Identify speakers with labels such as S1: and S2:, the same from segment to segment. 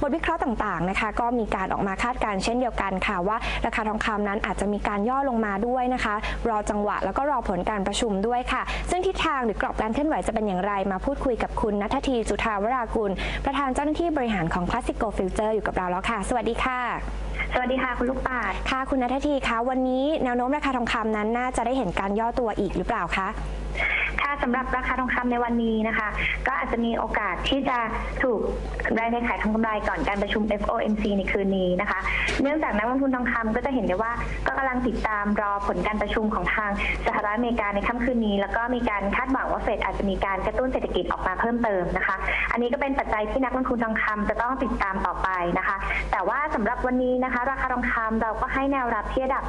S1: บทวิเคราะห์ต่างๆนะคะ ก็มีการออกมาคาดการณ์เช่นเดียวกันค่ะว่า ราคาทองคำนั้นอาจจะมีการย่อลงมาด้วยนะคะ รอจังหวะแล้วก็รอผลการประชุมด้วยค่ะ ซึ่งทิศทางหรือกรอบการเคลื่อนไหวจะเป็นอย่างไรมาพูดคุยกับคุณนัททีจุธาวรากุล ประธานเจ้าหน้าที่บริหารของ Classico Future อยู่กับเราแล้วค่ะ สวัสดีค่ะ
S2: สวัสดีค่ะ คุณลูกปาด
S1: ค่ะคุณนัททีคะวันนี้แนวโน้มราคาทองคำนั้นน่าจะได้เห็นการย่อตัวอีกหรือเปล่าคะ
S2: ค่ะสำหรับราคาทองคำในวันนี้นะคะ ก็อาจจะมีโอกาสที่จะถูกรายในขายทองกำไรก่อนการประชุม FOMC ในคืนนี้นะคะ เนื่องจากนักลงทุนทองคำก็จะเห็นได้ว่าก็กำลังติดตามรอผลการประชุมของทางสหรัฐอเมริกาในค่ำคืนนี้ แล้วก็มีการคาดหวังว่าเฟดอาจจะมีการกระตุ้นเศรษฐกิจออกมาเพิ่มเติมนะคะ อันนี้ก็เป็นปัจจัยที่นักลงทุนทองคำจะต้องติดตามต่อไปนะคะ แต่ว่าสำหรับวันนี้นะคะ ราคาทองคำเราก็ให้แนวรับที่ระดับ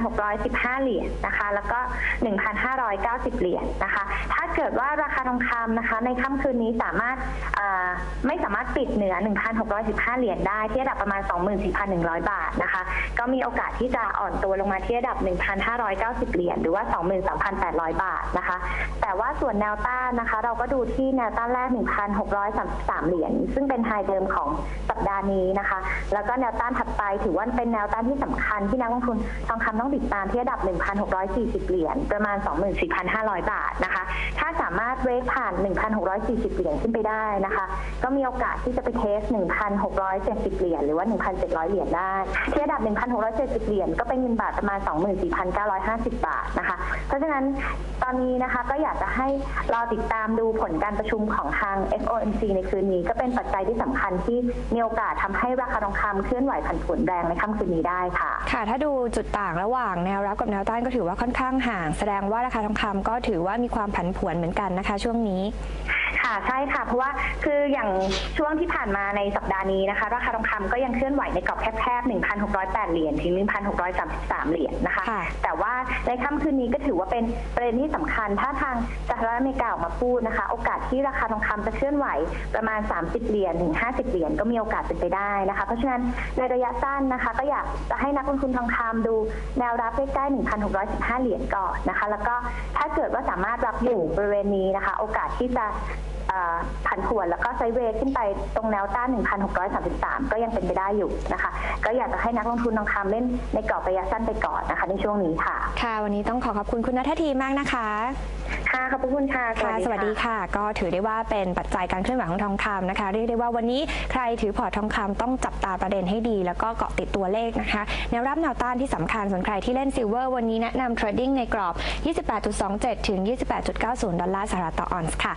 S2: 1,615 เหรียญนะคะ แล้วก็ 1,590 เหรียญนะคะถ้า เกิดว่าราคาทองคำนะคะ ในค่ำคืนนี้สามารถไม่สามารถปิดเหนือ 1,615 เหรียญได้ที่ระดับประมาณ 24,100 บาทนะคะ ก็มีโอกาสที่จะอ่อนตัวลงมาที่ระดับ 1,590 เหรียญหรือว่า 23,800 บาทนะคะ แต่ว่าส่วนแนวต้านนะคะ เราก็ดูที่แนวต้านแรก 1,633 เหรียญซึ่งเป็นไฮเดิมของสัปดาห์นี้นะคะ แล้วก็แนวต้านถัดไปถือว่าเป็นแนวต้านที่สำคัญที่นักลงทุนทองคำต้องติดตามที่ระดับ 1,640 เหรียญประมาณ 24,500 บาทนะคะถ้าสามารถเวกผ่าน 1,640 เหรียญขึ้นไปได้นะคะ ก็มีโอกาสที่จะไปเทส 1,670 เหรียญหรือว่า 1,700 เหรียญได้ ที่ระดับ 1,670 เหรียญก็เป็นเงินบาทประมาณ 24,950 บาทนะคะ เพราะฉะนั้นตอนนี้นะคะก็อยากจะให้เราติดตามดูผลการประชุมของทาง FOMC ในคืนนี้ ก็เป็นปัจจัยที่สำคัญที่มีโอกาสทำให้ราคาทองคำเคลื่อนไหวผันผวนแรงในค่ำคืนนี้ได้ค่ะ
S1: ค่ะ ถ้าดูจุดต่างระหว่างแนวรับกับแนวต้านก็ถือว่าค่อนข้างห่าง แสดงว่าราคาทองคำก็ถือว่ามีความผันผวนเหมือนกันนะคะ ช่วงนี้
S2: ค่ะใช่ค่ะ เพราะว่าคืออย่างช่วงที่ผ่านมาในสัปดาห์นี้นะคะ ราคาทองคำก็ยังเคลื่อนไหวในกรอบแคบๆ1,608 เหรียญถึง 1,633 เหรียญนะคะ
S1: ค่ะ
S2: แต่ว่าในค่ำคืนนี้ก็ถือว่าเป็นประเด็นที่สำคัญ ถ้าทางสหรัฐอเมริกาออกมาพูดนะคะ โอกาสที่ราคาทองคำจะเคลื่อนไหวประมาณ 30 เหรียญถึง 50 เหรียญก็มีโอกาสเป็นไปได้นะคะ เพราะฉะนั้นในระยะสั้นนะคะ ก็อยากจะให้นักลงทุนทองคำดูแนวรับใกล้ๆ1,615 เหรียญก่อนนะคะ แล้วก็ถ้าเกิดว่าสามารถรับอยู่บริเวณนี้นะคะ โอกาสที่จะเอ่อ ผันผวนแล้วก็ไซด์เวย์ขึ้นไปตรงแนวต้าน 1,633 ก็ยังเป็นไปได้อยู่นะคะ ก็อยากจะให้นักลงทุนทองคำเล่นในกรอบระยะสั้นไปก่อนนะคะ ในช่วงนี้ค่ะ
S1: ค่ะ วันนี้ต้องขอขอบคุณคุณนัททีมากนะคะ
S2: ค่ะขอบพระคุณค่ะ
S1: ค่ะสวัสดีค่ะ ก็ถือได้ว่าเป็นปัจจัยการเคลื่อนไหวของทองคำนะคะ เรียกได้ว่าวันนี้ใครถือพอร์ตทองคำต้องจับตาประเด็นให้ดี แล้วก็เกาะติดตัวเลขนะคะแนวรับแนวต้านที่สำคัญส่วนใครที่เล่นซิลเวอร์วันนี้แนะนำเทรดดิ้งในกรอบ 28.27 ถึง 28.90 ดอลลาร์สหรัฐต่อออนซ์ค่ะ